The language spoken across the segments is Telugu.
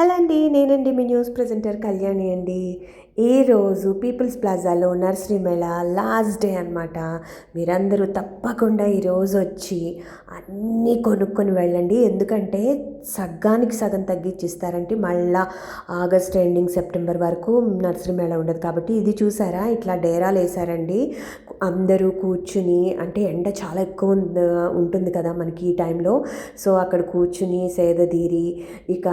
హలో అండి నేనండి మీ న్యూస్ ప్రజెంటర్ కళ్యాణి అండి. ఈరోజు పీపుల్స్ ప్లాజాలో నర్సరీ మేళా లాస్ట్ డే అనమాట మీరందరూ తప్పకుండా ఈరోజు వచ్చి అన్నీ కొనుక్కొని వెళ్ళండి. ఎందుకంటే సగానికి సగం తగ్గించిస్తారంటే మళ్ళా ఆగస్ట్ ఎండింగ్ సెప్టెంబర్ వరకు నర్సరీ మేళా ఉండదు కాబట్టి ఇది చూసారా? ఇట్లా డేరాలు వేసారండి అందరూ కూర్చుని అంటే ఎండ చాలా ఎక్కువ ఉంటుంది కదా మనకి ఈ టైంలో. సో అక్కడ కూర్చుని సేదతీరి ఇక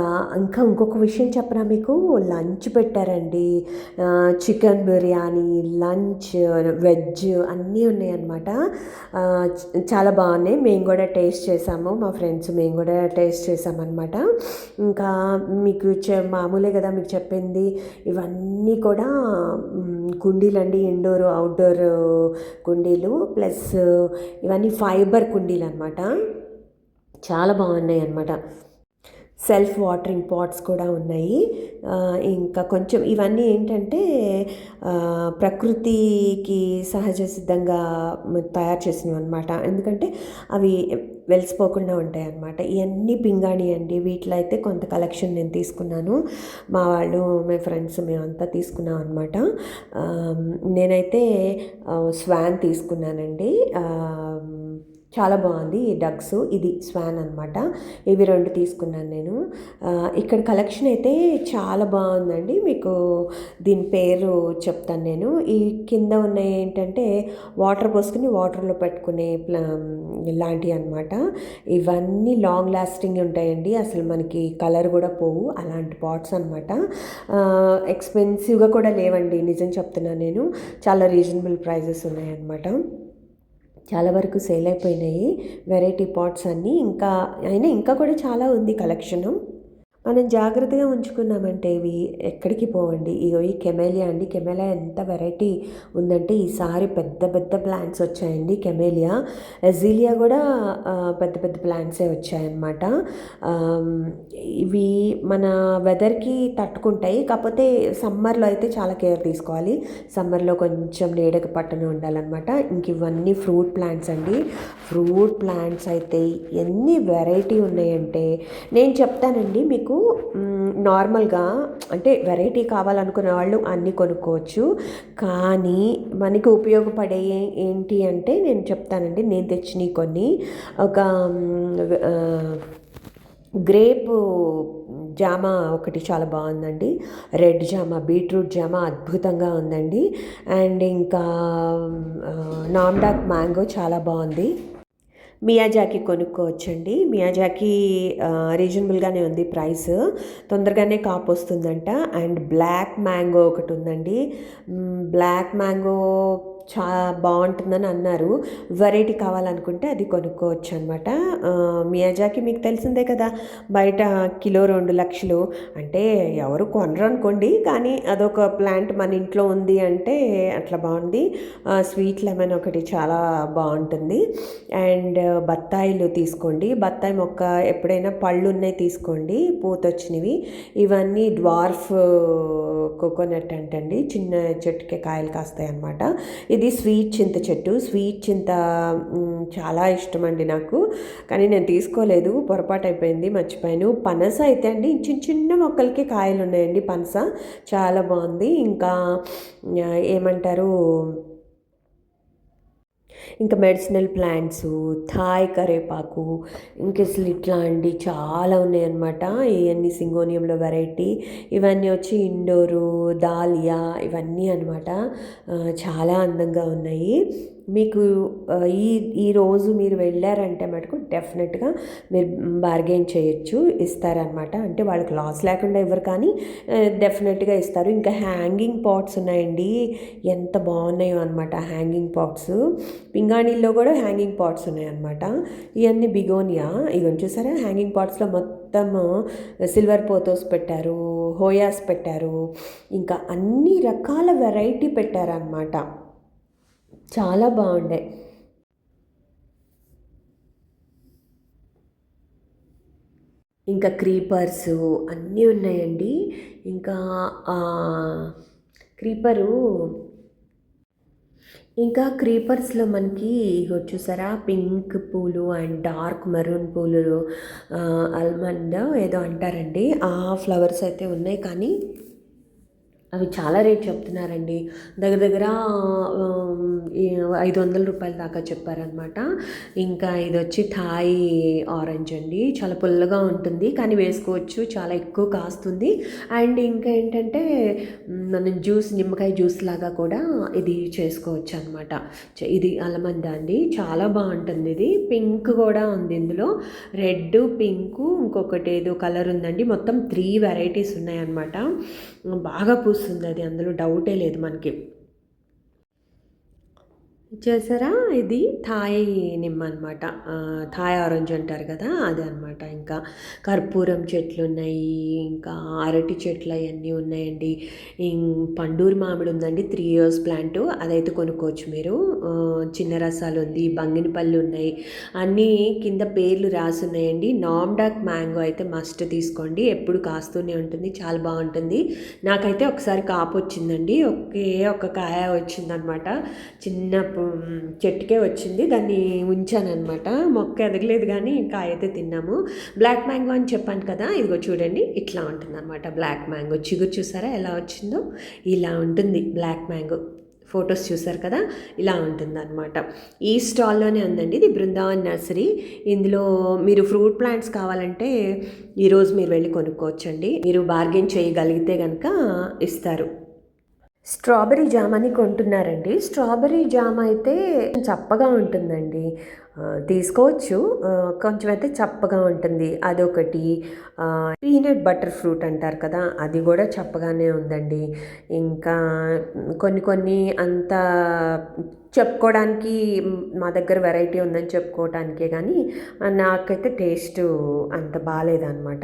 ఇంకా ఇంకొక విషయం చెప్పనా మీకు? లంచ్ పెట్టారండి. చికెన్ బిర్యానీ లంచ్ వెజ్ అన్నీ ఉన్నాయన్నమాట. చాలా బాగున్నాయి. మేము కూడా టేస్ట్ చేసాము. మా ఫ్రెండ్స్ మేము కూడా టేస్ట్ చేసామన్నమాట. ఇంకా మీకు చె మామూలే కదా మీకు చెప్పింది. ఇవన్నీ కూడా కుండీలు కుండీలండి ఇండోర్ అవుట్డోర్ కుండీలు. ప్లస్ ఇవన్నీ ఫైబర్ కుండీలు అనమాట చాలా బాగున్నాయి అన్నమాట సెల్ఫ్ వాటరింగ్ పాట్స్ కూడా ఉన్నాయి. ఇంకా కొంచెం ఇవన్నీ ఏంటంటే ప్రకృతికి సహజ సిద్ధంగా తయారు చేసినవి అనమాట ఎందుకంటే అవి వెలిసిపోకుండా ఉంటాయి అన్నమాట. ఇవన్నీ పింగాణి అండి. వీటిలో అయితే కొంత కలెక్షన్ నేను తీసుకున్నాను. మా వాళ్ళు మా ఫ్రెండ్స్ మేమంతా తీసుకున్నాం అనమాట నేనైతే స్వాన్ తీసుకున్నానండి. చాలా బాగుంది ఈ డగ్స్ ఇది స్వాన్ అనమాట ఇవి రెండు తీసుకున్నాను నేను. ఇక్కడ కలెక్షన్ అయితే చాలా బాగుందండి. మీకు దీని పేరు చెప్తాను నేను. ఈ కింద ఉన్న ఏంటంటే వాటర్ పోసుకుని వాటర్లో పెట్టుకునే ఇలాంటివి అనమాట ఇవన్నీ లాంగ్ లాస్టింగ్ ఉంటాయండి. అసలు మనకి కలర్ కూడా పోవు. అలాంటి పాట్స్ అనమాట ఎక్స్పెన్సివ్గా కూడా లేవండి. నిజం చెప్తున్నాను నేను. చాలా రీజనబుల్ ప్రైజెస్ ఉన్నాయన్నమాట. చాలా వరకు సేల్ అయిపోయినాయి. వెరైటీ పాట్స్ అన్నీ. ఇంకా అయినా ఇంకా కూడా చాలా ఉంది కలెక్షను మనం జాగ్రత్తగా ఉంచుకున్నామంటే ఇవి ఎక్కడికి పోవండి? ఇగో ఈ కెమేలియా అండి. కెమేలియా ఎంత వెరైటీ ఉందంటే ఈసారి పెద్ద పెద్ద ప్లాంట్స్ వచ్చాయండి కెమేలియా. ఎజీలియా కూడా పెద్ద పెద్ద ప్లాంట్సే వచ్చాయన్నమాట. ఇవి మన వెదర్కి తట్టుకుంటాయి. కాకపోతే సమ్మర్లో అయితే చాలా కేర్ తీసుకోవాలి. సమ్మర్లో కొంచెం నీడకి పట్టున ఉండాలన్నమాట. ఇంక ఇవన్నీ ఫ్రూట్ ప్లాంట్స్ అండి. ఫ్రూట్ ప్లాంట్స్ అయితే ఎన్ని వెరైటీ ఉన్నాయంటే నేను చెప్తానండి మీకు నార్మల్గా అంటే వెరైటీ కావాలనుకునే వాళ్ళు అన్నీ కొనుక్కోవచ్చు. కానీ మనకి ఉపయోగపడే ఏంటి అంటే నేను చెప్తానండి నేను తెచ్చినవి కొన్ని. ఒక గ్రేప్ జామ ఒకటి చాలా బాగుందండి. రెడ్ జామ బీట్రూట్ జామ అద్భుతంగా ఉందండి. అండ్ ఇంకా నామ్డాక్ మ్యాంగో చాలా బాగుంది. మియాజాకి కొనుక్కోవచ్చండి. మియాజాకి రీజనబుల్గానే ఉంది ప్రైస్. తొందరగానే కాపు వస్తుందంట. అండ్ బ్లాక్ మ్యాంగో ఒకటి ఉందండి. బ్లాక్ మ్యాంగో చా బాగుంటుందని అన్నారు. వెరైటీ కావాలనుకుంటే అది కొనుక్కోవచ్చు అనమాట మియాజాకి మీకు తెలిసిందే కదా బయట కిలో రెండు లక్షలు అంటే ఎవరు కొనరు అనుకోండి కానీ అదొక ప్లాంట్ మన ఇంట్లో ఉంది అంటే అట్లా బాగుంది. స్వీట్ లెమన్ ఒకటి చాలా బాగుంటుంది. అండ్ బత్తాయిలు తీసుకోండి. బత్తాయి మొక్క ఎప్పుడైనా పళ్ళు ఉన్నాయి తీసుకోండి పూత వచ్చినవి ఇవన్నీ డ్వార్ఫ్ కోకోనట్ అంటండి. చిన్న చెట్టుకే కాయలు కాస్తాయి అన్నమాట ఇది స్వీట్ చింత చెట్టు. స్వీట్ చింత చాలా ఇష్టం అండి నాకు. కానీ నేను తీసుకోలేదు. పొరపాటు అయిపోయింది మర్చిపోయాను. పనస అయితే అండి చిన్న చిన్న మొక్కలకి కాయలు ఉన్నాయండి పనస. చాలా బాగుంది. ఇంకా ఏమంటారు ఇంకా మెడిసినల్ ప్లాంట్స్ థాయ్ కరేపాకు ఇంకా అసలు అండి చాలా ఉన్నాయన్నమాట. ఇవన్నీ సింగోనియంలో వెరైటీ. ఇవన్నీ వచ్చి ఇండోరు దాలియా ఇవన్నీ అనమాట చాలా అందంగా ఉన్నాయి. మీకు ఈ ఈ రోజు మీరు వెళ్ళారంటే మటుకు డెఫినెట్గా మీరు బార్గెయిన్ చేయొచ్చు ఇస్తారనమాట అంటే వాళ్ళకి లాస్ లేకుండా ఇవ్వరు కానీ డెఫినెట్గా ఇస్తారు. ఇంకా హ్యాంగింగ్ పాట్స్ ఉన్నాయండి. ఎంత బాగున్నాయో అనమాట హ్యాంగింగ్ పాట్స్. పింగాణీల్లో కూడా హ్యాంగింగ్ పాట్స్ ఉన్నాయన్నమాట. ఇవన్నీ బిగోనియా. ఇవన్నీ చూసారా? హ్యాంగింగ్ పాట్స్లో మొత్తం సిల్వర్ పోతోస్ పెట్టారు హోయాస్ పెట్టారు. ఇంకా అన్ని రకాల వెరైటీ పెట్టారనమాట చాలా బాగుండే. ఇంకా క్రీపర్స్ అన్నీ ఉన్నాయండి. ఇంకా క్రీపరు ఇంకా క్రీపర్స్లో మనకి వచ్చేసారా చూసారా? పింక్ పూలు అండ్ డార్క్ మెరూన్ పూలు ఆల్మండ్ ఏదో అంటారండి. ఆ ఫ్లవర్స్ అయితే ఉన్నాయి. కానీ అవి చాలా రేట్ చెప్తున్నారండి. దగ్గర దగ్గర ఐదు వందల రూపాయల దాకా చెప్పారనమాట ఇంకా ఇది వచ్చి థాయ్ ఆరెంజ్ అండి. చాలా పుల్లగా ఉంటుంది. కానీ వేసుకోవచ్చు. చాలా ఎక్కువ కాస్తుంది. అండ్ ఇంకా ఏంటంటే మనం జ్యూస్ నిమ్మకాయ జ్యూస్ లాగా కూడా ఇది చేసుకోవచ్చు అనమాట ఇది అలమంద అండి. చాలా బాగుంటుంది ఇది. పింక్ కూడా ఉంది ఇందులో. రెడ్ పింక్ ఇంకొకటి ఏదో కలర్ ఉందండి. మొత్తం త్రీ వెరైటీస్ ఉన్నాయన్నమాట. బాగా పూస్తుంది అది అందులో డౌటే లేదు మనకి. చేసారా ఇది థాయ్ నిమ్మ అనమాట థాయ్ ఆరెంజ్ అంటారు కదా అది అనమాట ఇంకా. కర్పూరం చెట్లు ఉన్నాయి ఇంకా అరటి చెట్లు అవన్నీ ఉన్నాయండి. పండూరి మామిడి ఉందండి త్రీ ఇయర్స్ ప్లాంట్ అదైతే కొనుక్కోవచ్చు మీరు. చిన్న రసాలు ఉంది బంగినపల్లి ఉన్నాయి. అన్నీ కింద పేర్లు రాసి ఉన్నాయండి. నామ్డాక్ మ్యాంగో అయితే మస్ట్ తీసుకోండి. ఎప్పుడు కాస్తూనే ఉంటుంది చాలా బాగుంటుంది. నాకైతే ఒకసారి కాపు వచ్చిందండి. ఒకే ఒక కాయ వచ్చిందనమాట చిన్నప్పుడు చెట్టుకే వచ్చింది. దాన్ని ఉంచానమాట మొక్క ఎదగలేదు కానీ కాయ అయితే తిన్నాము. బ్లాక్ మ్యాంగో అని చెప్పాను కదా ఇదిగో చూడండి. ఇట్లా ఉంటుంది అనమాట బ్లాక్ మ్యాంగో చిగురు చూసారా ఎలా వచ్చిందో? ఇలా ఉంటుంది బ్లాక్ మ్యాంగో ఫొటోస్ చూసారు కదా? ఇలా ఉంటుంది అనమాట ఈ స్టాల్లోనే ఉందండి. ఇది బృందావన్ నర్సరీ. ఇందులో మీరు ఫ్రూట్ ప్లాంట్స్ కావాలంటే ఈరోజు మీరు వెళ్ళి కొనుక్కోవచ్చండి. మీరు బార్గెన్ చేయగలిగితే కనుక ఇస్తారు. స్ట్రాబెరీ జామ్ అని కొంటున్నారండి. స్ట్రాబెరీ జామ్ అయితే చప్పగా ఉంటుందండి. తీసుకోవచ్చు. కొంచెం అయితే చప్పగా ఉంటుంది. అదొకటి. పీనట్ బటర్ ఫ్రూట్ అంటారు కదా అది కూడా చప్పగానే ఉందండి. ఇంకా కొన్ని కొన్ని అంత చెప్పుకోవడానికి మా దగ్గర వెరైటీ ఉందని చెప్పుకోవటానికే కానీ నాకైతే టేస్ట్ అంత బాగాలేదన్నమాట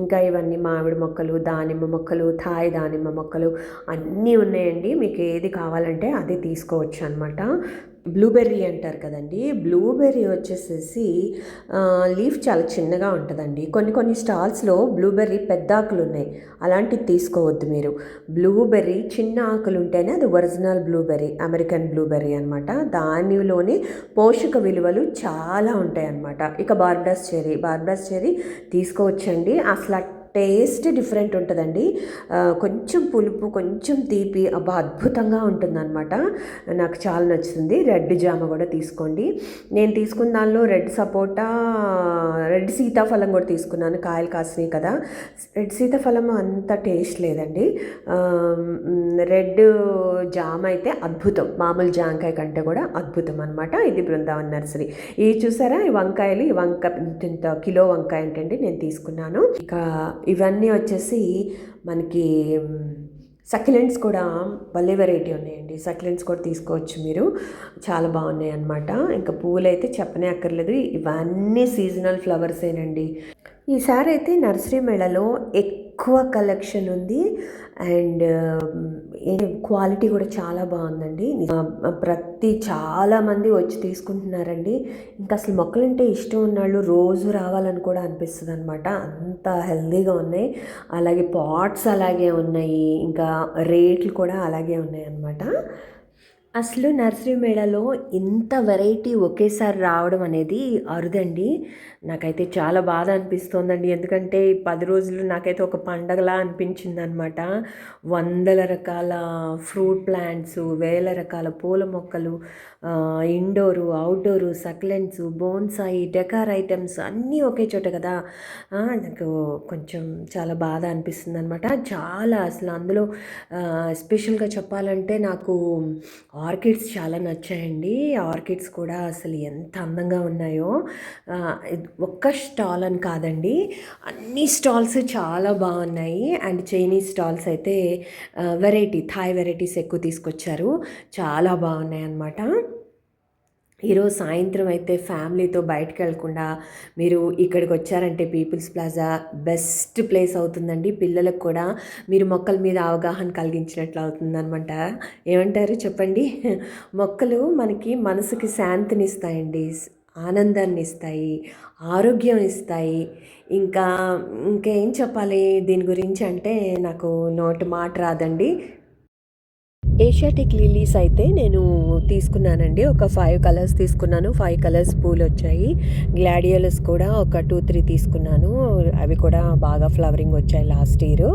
ఇంకా ఇవన్నీ మామిడి మొక్కలు దానిమ్మ మొక్కలు థాయ్ దానిమ్మ మొక్కలు అన్నీ ఉన్నాయండి. మీకు ఏది కావాలంటే అది తీసుకోవచ్చు అనమాట. బ్లూబెర్రీ అంటారు కదండి. బ్లూబెర్రీ వచ్చేసేసి లీఫ్ చాలా చిన్నగా ఉంటుందండి. కొన్ని కొన్ని స్టాల్స్లో బ్లూబెర్రీ పెద్ద ఆకులు ఉన్నాయి అలాంటివి తీసుకోవద్దు మీరు. బ్లూబెర్రీ చిన్న ఆకులు ఉంటేనే అది ఒరిజినల్ బ్లూబెర్రీ అమెరికన్ బ్లూబెర్రీ అనమాట దానిలోనే పోషక విలువలు చాలా ఉంటాయి అన్నమాట ఇక బార్బడాస్ చెరీ బార్బడాస్ చెరీ తీసుకోవచ్చండి. అసలు టేస్ట్ డిఫరెంట్ ఉంటుందండి. కొంచెం పులుపు కొంచెం తీపి అబ్బా అద్భుతంగా ఉంటుందన్నమాట. నాకు చాలా నచ్చుతుంది. రెడ్ జామ కూడా తీసుకోండి. నేను తీసుకున్న దానిలో రెడ్ సపోటా రెడ్ సీతాఫలం కూడా తీసుకున్నాను. కాయలు కాసినాయి కదా. రెడ్ సీతాఫలం అంత టేస్ట్ లేదండి. రెడ్ జామ అయితే అద్భుతం. మామూలు జాంకాయ కంటే కూడా అద్భుతం అనమాట ఇది బృందావన్ నర్సరీ. ఇవి చూసారా? ఈ వంకాయలు ఈ వంక కిలో వంకాయ ఏంటండి? నేను తీసుకున్నాను. ఇక ఇవన్నీ వచ్చేసి మనకి సక్యులెంట్స్ కూడా భలే వెరైటీ ఉన్నాయండి. సక్యులెంట్స్ కూడా తీసుకోవచ్చు మీరు. చాలా బాగున్నాయి అన్నమాట. ఇంకా పువ్వులు అయితే చెప్పనే అక్కర్లేదు. ఇవన్నీ సీజనల్ ఫ్లవర్సేనండి. ఈసారి అయితే నర్సరీ మేళలో ఎక్కువ ఎక్కువ కలెక్షన్ ఉంది. అండ్ క్వాలిటీ um, కూడా చాలా బాగుందండి. ప్రతి చాలామంది వచ్చి తీసుకుంటున్నారండి. ఇంకా అసలు మొక్కలంటే ఇష్టం ఉన్నాళ్ళు రోజు రావాలని కూడా అనిపిస్తుంది అనమాట అంత హెల్దీగా ఉన్నాయి. అలాగే పాట్స్ అలాగే ఉన్నాయి. ఇంకా రేట్లు కూడా అలాగే ఉన్నాయి అనమాట అసలు నర్సరీ మేళలో ఇంత వెరైటీ ఒకేసారి రావడం అనేది అరుదండి. నాకైతే చాలా బాధ అనిపిస్తోందండి. ఎందుకంటే పది రోజులు నాకైతే ఒక పండగలా అనిపించింది అనమాట వందల రకాల ఫ్రూట్ ప్లాంట్స్ వేల రకాల పూల మొక్కలు indoor outdoor succulents bonsai decor items అన్నీ ఒకే చోట కదా. నాకు కొంచెం చాలా బాధ అనిపిస్తుంది అనమాట చాలా అసలు అందులో ఎస్పెషల్గా చెప్పాలంటే నాకు ఆర్కిడ్స్ చాలా నచ్చాయండి. ఆర్కిడ్స్ కూడా అసలు ఎంత అందంగా ఉన్నాయో. ఒక్క స్టాల్ అని కాదండి. అన్ని స్టాల్స్ చాలా బాగున్నాయి. అండ్ చైనీస్ స్టాల్స్ అయితే వెరైటీ థాయ్ వెరైటీస్ ఎక్కువ తీసుకొచ్చారు. చాలా బాగున్నాయి అన్నమాట ఈరోజు సాయంత్రం అయితే ఫ్యామిలీతో బయటకు వెళ్ళకుండా మీరు ఇక్కడికి వచ్చారంటే పీపుల్స్ ప్లాజా బెస్ట్ ప్లేస్ అవుతుందండి. పిల్లలకు కూడా మీరు మొక్కల మీద అవగాహన కలిగించినట్లు అవుతుందనమాట ఏమంటారు చెప్పండి? మొక్కలు మనకి మనసుకి శాంతినిస్తాయండి ఆనందాన్ని ఇస్తాయి ఆరోగ్యం ఇస్తాయి. ఇంకా ఇంకేం చెప్పాలి దీని గురించి అంటే నాకు నోటి మాట రాదండి. ఏషియాటిక్ లిలీస్ అయితే నేను తీసుకున్నానండి. ఒక ఫైవ్ కలర్స్ తీసుకున్నాను. ఫైవ్ కలర్స్ పూలు వచ్చాయి గ్లాడియల్స్ కూడా ఒక టూ త్రీ తీసుకున్నాను. అవి కూడా బాగా ఫ్లవరింగ్ వచ్చాయి లాస్ట్ ఇయర్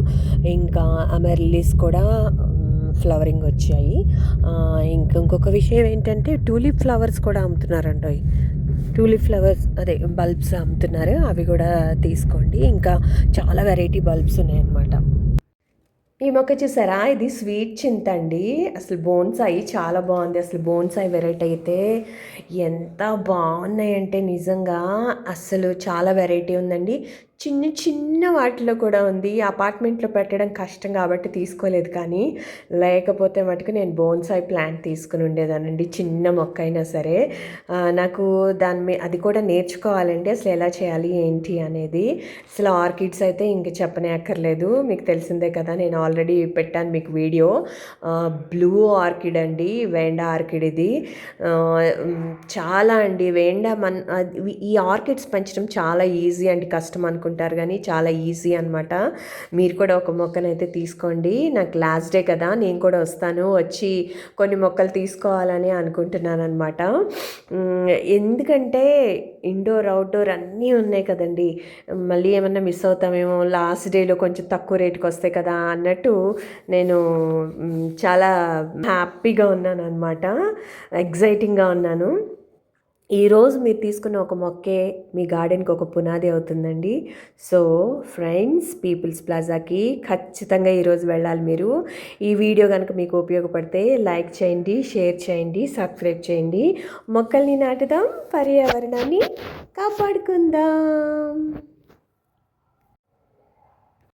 ఇంకా అమెర్లిస్ కూడా ఫ్లవరింగ్ వచ్చాయి. ఇంకా ఇంకొక విషయం ఏంటంటే టూలిప్ ఫ్లవర్స్ కూడా అమ్ముతున్నారండి. టూలిప్ ఫ్లవర్స్ అదే బల్బ్స్ అమ్ముతున్నారు. అవి కూడా తీసుకోండి. ఇంకా చాలా వెరైటీ బల్బ్స్ ఉన్నాయన్నమాట. ఈ మొక్క చూసారా? ఇది స్వీట్ చింత అండి. అసలు బోన్సాయి చాలా బాగుంది. అసలు బోన్సాయి వెరైటీ అయితే ఎంత బాగున్నాయంటే నిజంగా అసలు చాలా వెరైటీ ఉందండి. చిన్న చిన్న వాటిలో కూడా ఉంది. అపార్ట్మెంట్లో పెట్టడం కష్టం కాబట్టి తీసుకోలేదు కానీ లేకపోతే మటుకు నేను బోన్సాయి ప్లాంట్ తీసుకుని ఉండేదానండి చిన్న మొక్క అయినా సరే. నాకు దాని మీ అది కూడా నేర్చుకోవాలండి. అసలు ఎలా చేయాలి ఏంటి అనేది. అసలు ఆర్కిడ్స్ అయితే ఇంక చెప్పనే అక్కర్లేదు. మీకు తెలిసిందే కదా నేను ఆల్రెడీ పెట్టాను మీకు వీడియో. బ్లూ ఆర్కిడ్ అండి. వేండా ఆర్కిడ్ ఇది. చాలా అండి. వేండా మన ఈ ఆర్కిడ్స్ పెంచడం చాలా ఈజీ అండి కష్టం అనుకుంటారు కానీ చాలా ఈజీ అనమాట మీరు కూడా ఒక మొక్కనైతే తీసుకోండి. నాకు లాస్ట్ డే కదా నేను కూడా వస్తాను. వచ్చి కొన్ని మొక్కలు తీసుకోవాలని అనుకుంటున్నాను అనమాట ఎందుకంటే ఇండోర్ అవుట్డోర్ అన్నీ ఉన్నాయి కదండి. మళ్ళీ ఏమన్నా మిస్ అవుతామేమో లాస్ట్ డేలో కొంచెం తక్కువ రేటుకి వస్తాయి కదా అన్నట్టు నేను చాలా హ్యాపీగా ఉన్నాను అనమాట ఎగ్జైటింగ్గా ఉన్నాను. ఈరోజు మీరు తీసుకున్న ఒక మొక్కే మీ గార్డెన్కి ఒక పునాది అవుతుందండి. సో ఫ్రెండ్స్ పీపుల్స్ ప్లాజాకి ఖచ్చితంగా ఈరోజు వెళ్ళాలి మీరు. ఈ వీడియో కనుక మీకు ఉపయోగపడితే లైక్ చేయండి షేర్ చేయండి సబ్స్క్రైబ్ చేయండి. మొక్కల్ని నాటుదాం పర్యావరణాన్ని కాపాడుకుందాం.